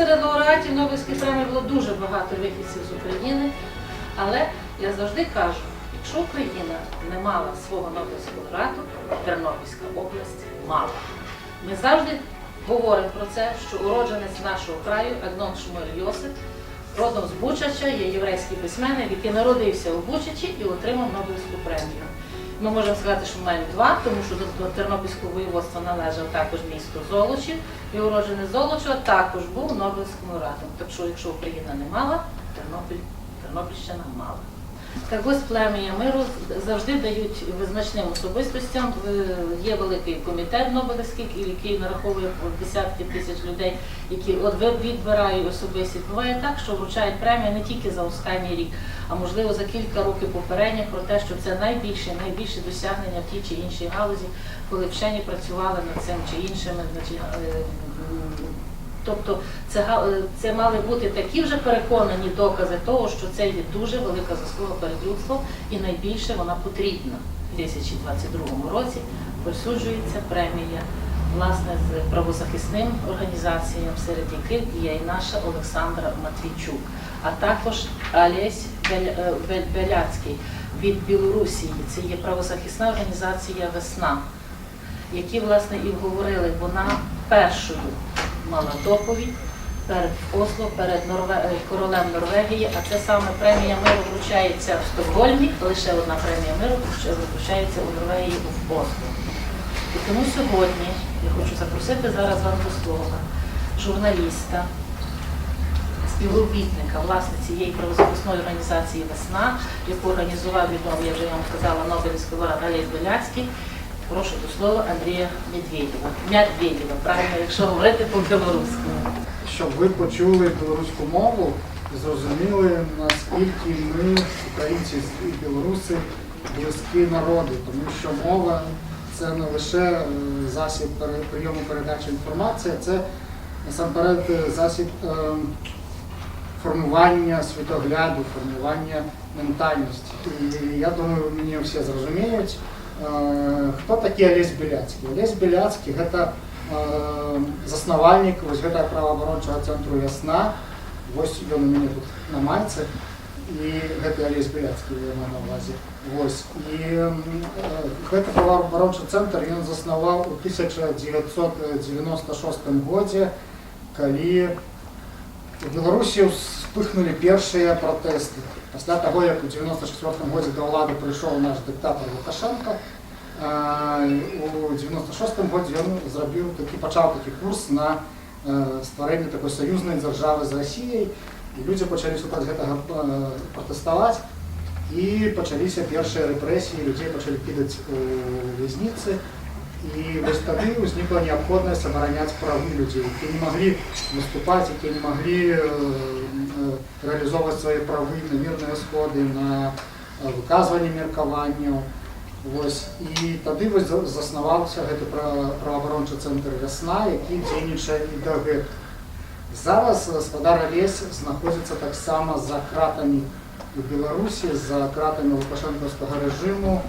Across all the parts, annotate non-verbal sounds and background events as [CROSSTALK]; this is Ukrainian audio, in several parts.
Серед лауреатів Нобелівської премії було дуже багато вихідців з України, але я завжди кажу, якщо Україна не мала свого Нобелівського лауреату, Тернопільська область мала. Ми завжди говоримо про це, що уродженець нашого краю Агнон Шмуель Йосип родом з Бучача, є єврейський письменник, який народився у Бучачі і отримав Нобелівську премію. Ми можемо сказати, що маємо два, тому що до, Тернопільського воєводства належав також місто Золочів, і уродженець Золочева також був Нобелівським лауреатом. Так що, якщо Україна не мала, Тернопіль, Тернопільщина мала. Так ось плем'я миру завжди дають визначним особистостям. Є великий комітет Нобелівський, який нараховує десятки тисяч людей, які відбирають особистість. Буває так, що вручають премію не тільки за останній рік, а можливо за кілька років попередніх про те, що це найбільше, найбільше досягнення в тій чи іншій галузі, коли вчені працювали над цим чи іншими. е, Тобто це, е, це мали бути такі вже переконані докази того, що це є дуже велика заслуга перед людством і найбільше вона потрібна. У 2022 році присуджується премія власне з правозахисним організаціям, серед яких є і наша Олександра Матвійчук, а також Бель- Беляцький від Білорусі. Це є правозахисна організація Весна які власне і говорили, вона першою мала доповідь перед Осло, перед Норве... е, королем Норвегії, а це саме премія миру вручається в Стокгольмі, лише одна премія миру вручається у Норвегії в Осло. І тому сьогодні я хочу запросити зараз вам до слова журналіста, співробітника власне цієї правозахисної організації Весна, яку організував відомий, я вже вам сказала, Нобелівський лауреат Олег Беляцький. Прошу до слова Андрія Медведєва. Медведєва, правильно, якщо говорити по-білоруському. щоб ви почули білоруську мову зрозуміли, наскільки ми, українці і білоруси, близькі народи, тому що мова це не лише е, засіб прийому передачі інформації, це насамперед е, засіб е, формування світогляду, формування ментальності. І я думаю, мені всі зрозуміють, е, хто такий Олесь Біляцький. Олесь Біляцький – це е, заснавальник ось гэтага праваабарончага цэнтру ясна вось ён у мяне тут на майцы і гэты Алесь Біляцкі я маю на увазе вось і м, э, гэты праваабарончы цэнтр ён заснаваў у 1996 годзе калі у Беларусі вспыхнули першыя пратэсты пасля таго як у 94 годзе да ўлады прыйшоў наш дыктатор Лукашенко а, у 96 годзе ён зрабіў такі пачаў такі курс на э, стварэнне такой саюзнай дзяржавы з Расіяй і людзі пачалі супраць гэтага э, пратэставаць і пачаліся першыя рэпрэсіі людзей пачалі кідаць у вязніцы і вось тады ўзнікла неабходнасць абараняць правы людзей якія не маглі выступаць якія не маглі э, э, рэалізоўваць свае правы на мірныя сходы на э, выказванне меркаванняў Вось, і тады вось за- заснаваўся гэты пра- праваабарончы цэнтр вясна, які дзейнічае і дагэтуль. Зараз гаспадар Алесь знаходзіцца таксама за кратамі у Беларусі, за кратамі лукашэнкаўскага рэжыму.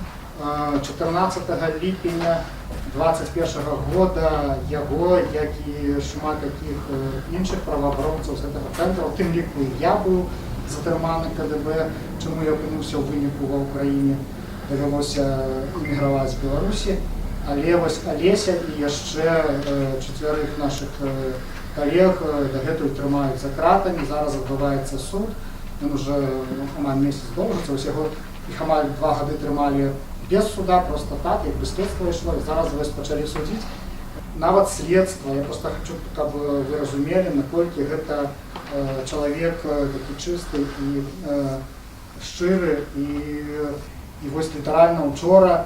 Э, 14 ліпеня 21 года яго, як і шмат такіх э, іншых праваабаронцаў з гэтага цэнтра, у тым ліку і я быў затрыманы КДБ, чаму я апынуўся ў выніку ва ўкраіне давялося эміграваць з Беларусі, але вось Алеся і яшчэ э, чацвярых нашых э, калег э, дагэтуль трымаюць за кратамі, зараз адбываецца суд, ён уже ну, амаль месяц доўжыцца, ось яго іх амаль два гады трымалі без суда, просто так, як бы следства ішло, і зараз вось пачалі судзіць. Нават следства, я просто хочу, каб вы разумелі, наколькі гэта э, чалавек э, такі чысты і э, шчыры і і вось літаральна учора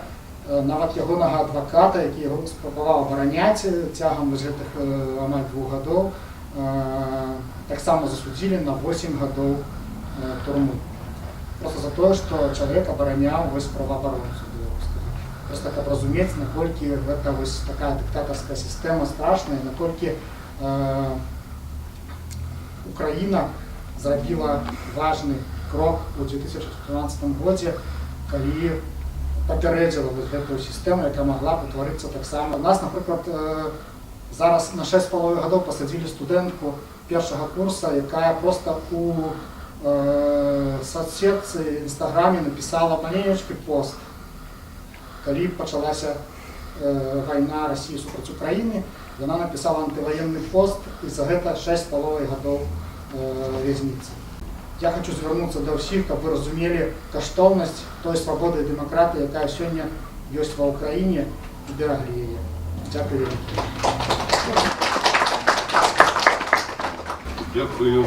э, нават ягонага адваката, які яго спрабаваў абараняць э, цягам вось гэтых э, амаль двух гадоў, э, таксама засудзілі на 8 гадоў э, турмы. Просто за тое, што чалавек абараняў вось праваабаронцу беларускага. Просто каб разумець, наколькі гэта вось такая дыктатарская сістэма страшная, наколькі э, Украіна зрабіла важны крок у 2014 годзе, калі папярэдзіла вось гэтую сістэму, якая магла б утварыцца таксама. У нас, напрыклад, э, Зараз на 6,5 років посадили студентку першого курсу, яка просто у е, соцсетці в інстаграмі написала маленький пост, коли почалася е, війна Росії супроти України. Вона написала антивоєнний пост і за це 6,5 років е, в'язниці. Я хочу звернутися до всіх, щоб ви розуміли коштовність тої свободи і демократії, яка сьогодні є в Україні і її. Дякую. Дякую,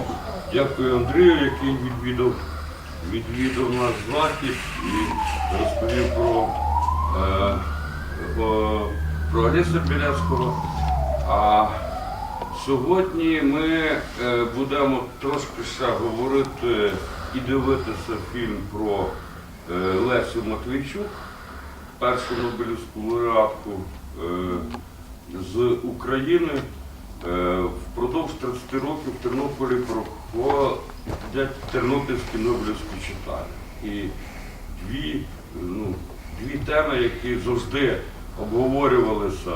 дякую Андрію, який відвідав, відвідав наш захід і розповів про, е, о, про Олеся Біляцького. А сьогодні ми е, будемо трошки ще говорити і дивитися фільм про е, Лесю Матвійчук, першу Нобелівську лауреатку з України. Впродовж 30 років в Тернополі проходять тернопільські Нобелівські читання. І дві, дві теми, які завжди обговорювалися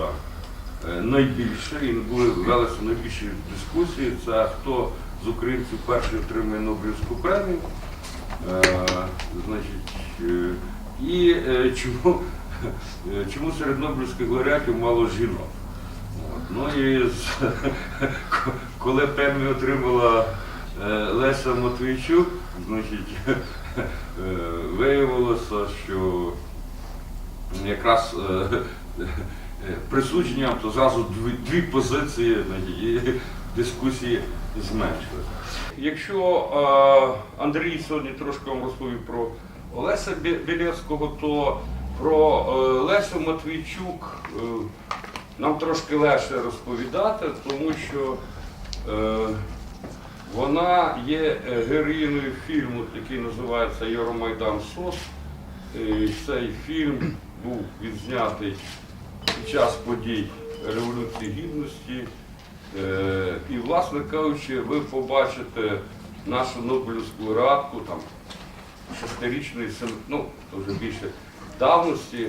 е, найбільше і були велися найбільші дискусії, це хто з українців перший отримує Нобелівську премію. Е, значить, е, і чому, чому серед Нобелівських лауреатів мало жінок. Ну і [LAUGHS] коли премію отримала Леся Матвійчук, значить, [LAUGHS] виявилося, що якраз е, е, присудженням то зразу дві, дві позиції і дискусії зменшилися. Якщо е, Андрій сьогодні трошки вам розповів про Олеся Бі- Білецького, то про Лесю Матвійчук нам трошки легше розповідати, тому що вона є героїною фільму, який називається Євромайдан СОС. І цей фільм був відзнятий під час подій Революції Гідності. Е, І, власне кажучи, ви побачите нашу Нобелівську лауреатку там шестирічної, ну, вже більше давності.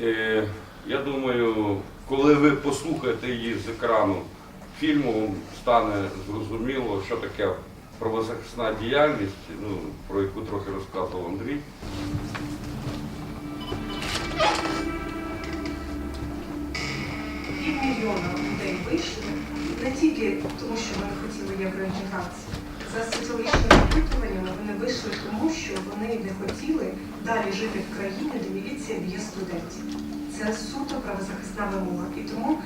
Е, Я думаю, коли ви послухаєте її з екрану фільму, стане зрозуміло, що таке правозахисна діяльність, ну, про яку трохи розказував Андрій. Півмільйона людей вийшли не тільки тому, що вони хотіли євроінтеграції. За соціологічними опитуваннями вони вийшли тому, що вони не хотіли далі жити в країні, де міліція б'є студентів. Це суто правозахисна вимога. І тому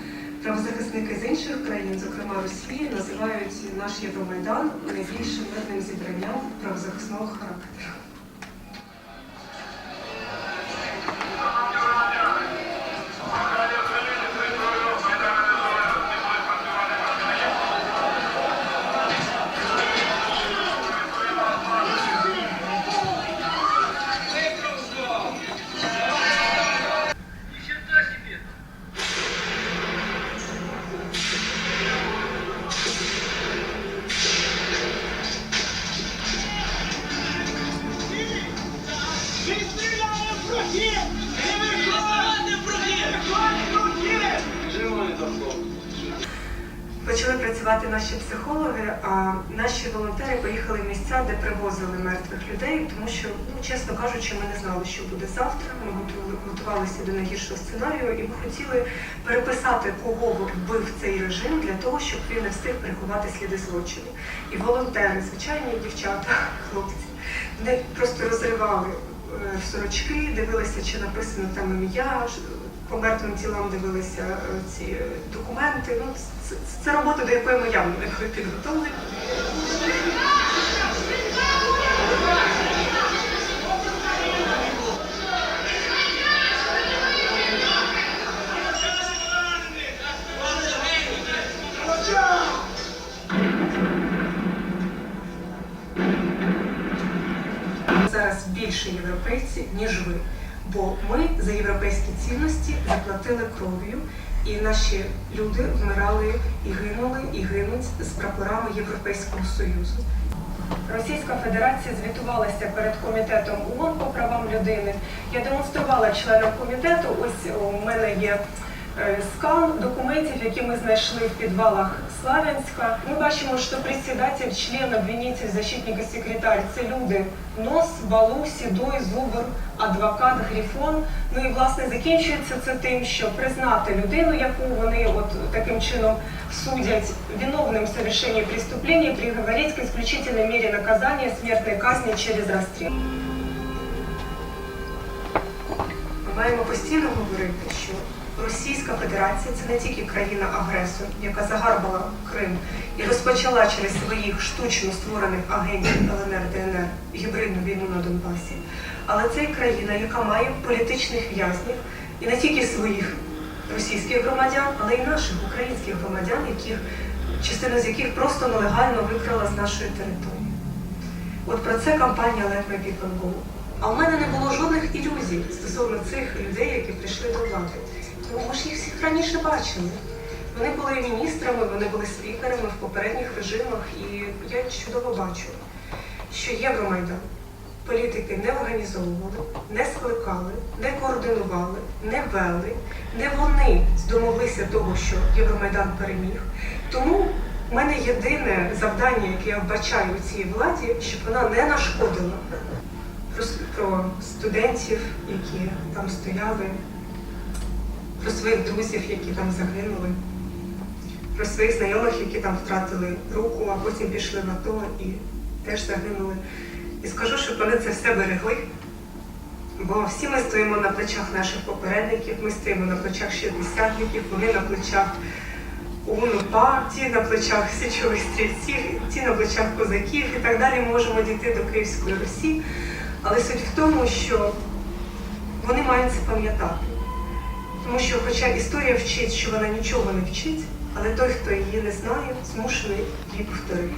правозахисники з інших країн, зокрема Росії, називають наш Євромайдан найбільшим мирним зібранням правозахисного характеру. Психологи, а наші волонтери поїхали в місця, де привозили мертвих людей, тому що, ну чесно кажучи, ми не знали, що буде завтра. Ми готувалися до найгіршого сценарію, і ми хотіли переписати, кого вбив цей режим для того, щоб він не встиг приховати сліди злочину. І волонтери, звичайні дівчата, хлопці, вони просто розривали е, сорочки, дивилися, чи написано там ім'я. По мертвим тілам дивилися е, ці е, документи. Ну, це, це робота, до якої ми явно не були підготовлені. Зараз більше європейців, ніж ви. Бо ми за європейські цінності заплатили кров'ю, і наші люди вмирали і гинули, і гинуть з прапорами Європейського Союзу. Російська Федерація звітувалася перед комітетом ООН по правам людини. Я демонструвала членам комітету. Ось у мене є скан документів, які ми знайшли в підвалах Славянська. Ми бачимо, що председатель, член, обвинитель, защитник і секретар це люди Нос, Балу, Сідой, Зубр, адвокат, Грифон. Ну і власне закінчується це тим, що признати людину, яку вони от таким чином судять виновним в совершении преступления, приговорить к исключительной мере наказания смертной казни через расстрел. Ми маємо постійно говорити, що Російська Федерація це не тільки країна-агресор, яка загарбала Крим і розпочала через своїх штучно створених агентів ЛНР ДНР гібридну війну на Донбасі, але це і країна, яка має політичних в'язнів і не тільки своїх російських громадян, але й наших українських громадян, яких частина з яких просто нелегально викрала з нашої території. От про це кампанія Лев на А в мене не було жодних ілюзій стосовно цих людей, які прийшли до влади. Тому ми ж їх всіх раніше бачили. Вони були міністрами, вони були спікерами в попередніх режимах, і я чудово бачу, що Євромайдан політики не організовували, не скликали, не координували, не вели, не вони домоглися того, що Євромайдан переміг. Тому в мене єдине завдання, яке я вбачаю у цій владі, щоб вона не нашкодила про студентів, які там стояли, про своїх друзів, які там загинули, про своїх знайомих, які там втратили руку, а потім пішли в АТО і теж загинули. І скажу, щоб вони це все берегли. Бо всі ми стоїмо на плечах наших попередників, ми стоїмо на плечах шістдесятників, вони на плечах УНУПА, ті на плечах січових стрільців, ті на плечах козаків і так далі ми можемо дійти до Київської Русі. Але суть в тому, що вони мають це пам'ятати. Тому що, хоча історія вчить, що вона нічого не вчить, але той, хто її не знає, змушений її повторити.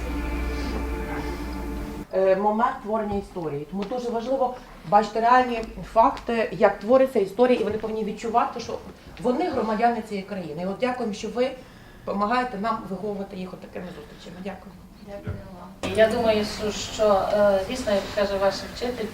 е, момент творення історії. Тому дуже важливо бачити реальні факти, як твориться історія, і вони повинні відчувати, що вони громадяни цієї країни. І от дякуємо, що ви допомагаєте нам виховувати їх от такими зустрічами. Дякую. Дякую вам. Я думаю, що- е, дійсно, як каже ваш вчитель,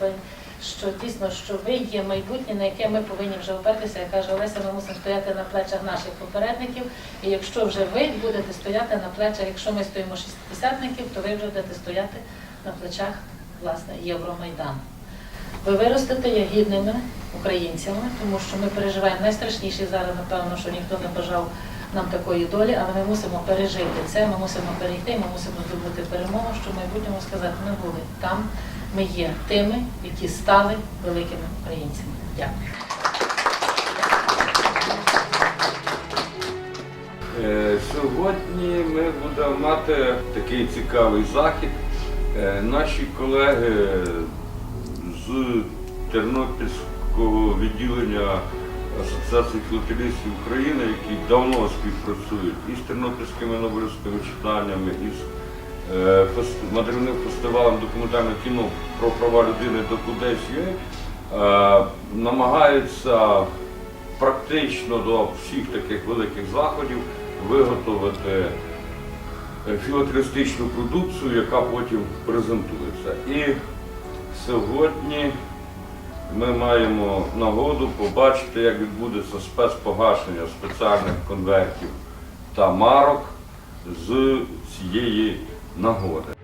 що дійсно, що ви є майбутнє, на яке ми повинні вже опертися. Я кажу, Олеся, ми мусимо стояти на плечах наших попередників. І якщо вже ви будете стояти на плечах, якщо ми стоїмо шістдесятників, то ви вже будете стояти на плечах власне Євромайдану. Ви виростете є гідними українцями, тому що ми переживаємо найстрашніші зараз, напевно, що ніхто не бажав нам такої долі, але ми мусимо пережити це, ми мусимо перейти, ми мусимо здобути перемогу, щоб в майбутньому сказати, ми були там, ми є тими, які стали великими українцями. Дякую. Е, Сьогодні ми будемо мати такий цікавий захід. Е, Наші колеги з Тернопільського відділення Асоціації філателістів України, які давно співпрацюють із тернопільськими нобелівськими читаннями, із мандрівним фестивалем документального кіно про права людини до Кудесь намагаються практично до всіх таких великих заходів виготовити е, філателістичну продукцію, яка потім презентується. І сьогодні ми маємо нагоду побачити, як відбудеться спецпогашення спеціальних конвертів та марок з цієї нагоди.